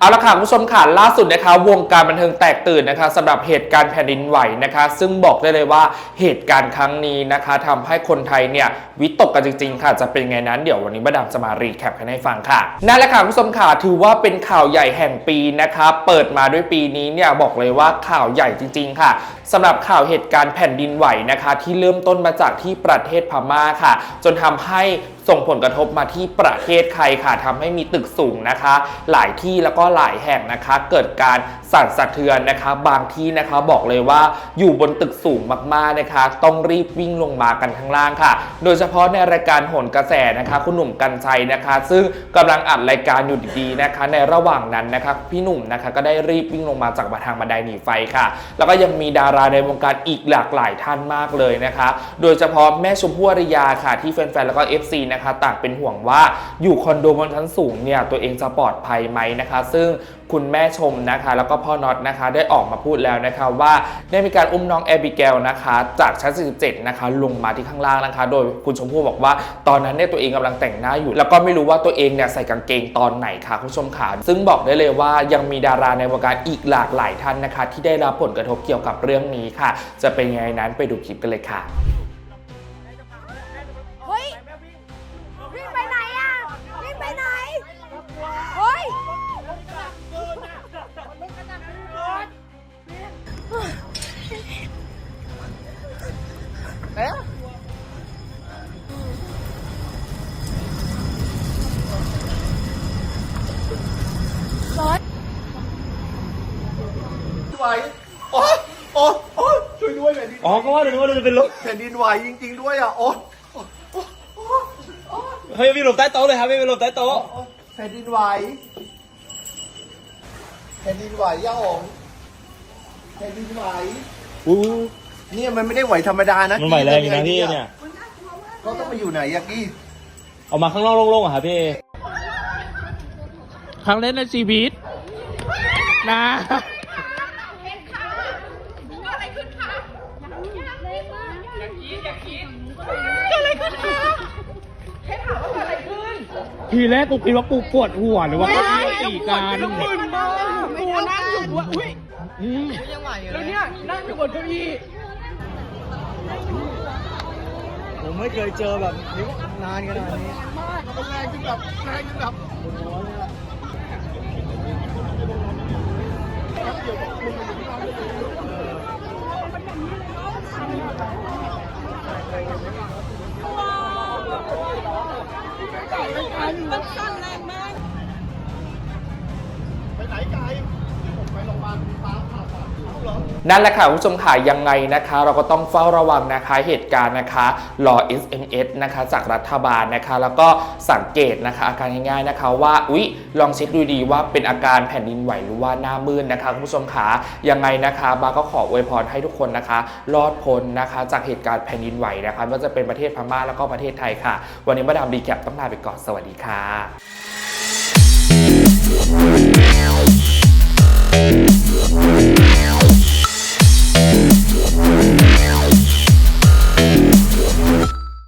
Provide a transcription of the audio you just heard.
เอาละค่ะคุณผู้ชมค่ะล่าสุดนะคะวงการบันเทิงแตกตื่นนะคะสำหรับเหตุการณ์แผ่นดินไหวนะคะ ซึ่งบอกได้เลยว่าเหตุการณ์ครั้งนี้นะคะทำให้คนไทยเนี่ยวิตกกันจริง ๆ ค่ะ จะเป็นไงนั้นเดี๋ยววันนี้มาดามจะมารีแคปให้ฟังค่ะนั่นแหละค่ะคุณผู้ชมค่ะถือว่าเป็นข่าวใหญ่แห่งปีนะคะเปิดมาด้วยปีนี้เนี่ยบอกเลยว่าข่าวใหญ่จริง ๆ ค่ะสำหรับข่าวเหตุการณ์แผ่นดินไหวนะคะ ที่เริ่มต้นมาจากที่ประเทศพม่าค่ะ จนทำให้ส่งผลกระทบมาที่ประเทศไทยค่ะทำให้มีตึกสูงนะคะ หลายที่แล้วก็หลายแห่งนะคะ เกิดการ สั่นสะเทือนนะคะ บางที่นะคะบอกเลยว่าอยู่บนตึกสูงมากๆนะคะ ต้องรีบวิ่งลงมากันข้างล่างค่ะ โดยเฉพาะในรายการโหนกระแสนะคะ คุณหนุ่มกัญชัยนะคะ ซึ่งกำลังอัดรายการอยู่ดีๆนะคะ ในระหว่างนั้นนะคะพี่หนุ่มนะคะก็ได้รีบวิ่งลงมาจากบันทางบันไดหนีไฟค่ะ แล้วก็ยังมีดาราในวงการอีกหลากหลายท่านมากเลยนะคะ โดยเฉพาะแม่ชมพู่อริยาค่ะที่แฟนๆแล้วก็ FC นะคะต่างเป็นห่วงว่าอยู่คอนโดบนชั้นสูงเนี่ยตัวเองจะปลอดภัยไหมนะคะ ซึ่ง คุณแม่ชมนะคะ แล้วก็พ่อน็อตนะคะ ได้ออกมาพูดแล้วนะคะว่าได้มีการอุ้มน้องแอบิเกลนะคะ จากชั้น 47 นะคะ ลงมาที่ข้างล่างนะคะ โดยคุณชมพู่บอกว่า ตอนนั้นเนี่ยตัวเองกำลังแต่งหน้าอยู่ แล้วก็ไม่รู้ว่าตัวเองเนี่ยใส่กางเกงตอนไหนค่ะคุณชมค่ะซึ่งบอกได้เลยว่ายังมีดาราในวงการอีกหลากหลายท่านนะคะ ที่ได้รับผลกระทบเกี่ยวกับเรื่องนี้ค่ะ จะเป็นยังไงนั้นไปดูคลิปกันเลยค่ะ ไหวโอ้โอ้โอ้ช่วยด้วยแผ่นดินอ๋อก็ว่าเดี๋ยวนึกว่าเราจะเป็นรถแผ่นดินไหวจริง ๆ ด้วยอะโอ้เฮ้ยพี่หลบใต้โต๊ะเลยครับพี่ไปหลบใต้โต๊ะแผ่นดินไหวแผ่นดินไหวย่าอ๋องแผ่นดินไหวอู้ เนี่ยมันไม่ได้ไหวธรรมดานะมันไหวแรงอยู่นะพี่เนี่ย เขาต้องไปอยู่ไหนอะกี้เอามาข้างนอกโล่งๆอะครับพี่ ครั้งแรกในชีวิตนะทีแรกกูคิดว่ากูปวดหัวหรือว่าเขาตีกันกูนั่งอยู่ว่าอุ้ยอืมแล้วเนี่ยนั่งอยู่บนเก้าอี้ ผมไม่เคยเจอแบบนี้นานขนาดนี้มันสั่นแรงมาก ไปไหนไกลผมไปโรงพยาบาลฟ้า นั่นแหละค่ะคุณผู้ชมค่ะยังไงนะคะ เราก็ต้องเฝ้าระวังนะคะเหตุการณ์นะคะรอ SMS นะคะจากรัฐบาลนะคะ แล้วก็สังเกตนะคะอาการง่ายๆนะคะว่าอุ๊ยลองเช็คดูดีว่าเป็นอาการแผ่นดินไหวหรือว่าหน้ามืดนนะคะคุณผู้ชมค่ะยังไงนะคะบาก็ขออวยพรให้ทุกคนนะคะ รอดพ้นนะคะจากเหตุการณ์แผ่นดินไหวนะคะว่าจะเป็นประเทศพม่าแล้วก็ประเทศไทยค่ะ วันนี้มาดามรีแคปต้องลาไปก่อนสวัสดีค่ะ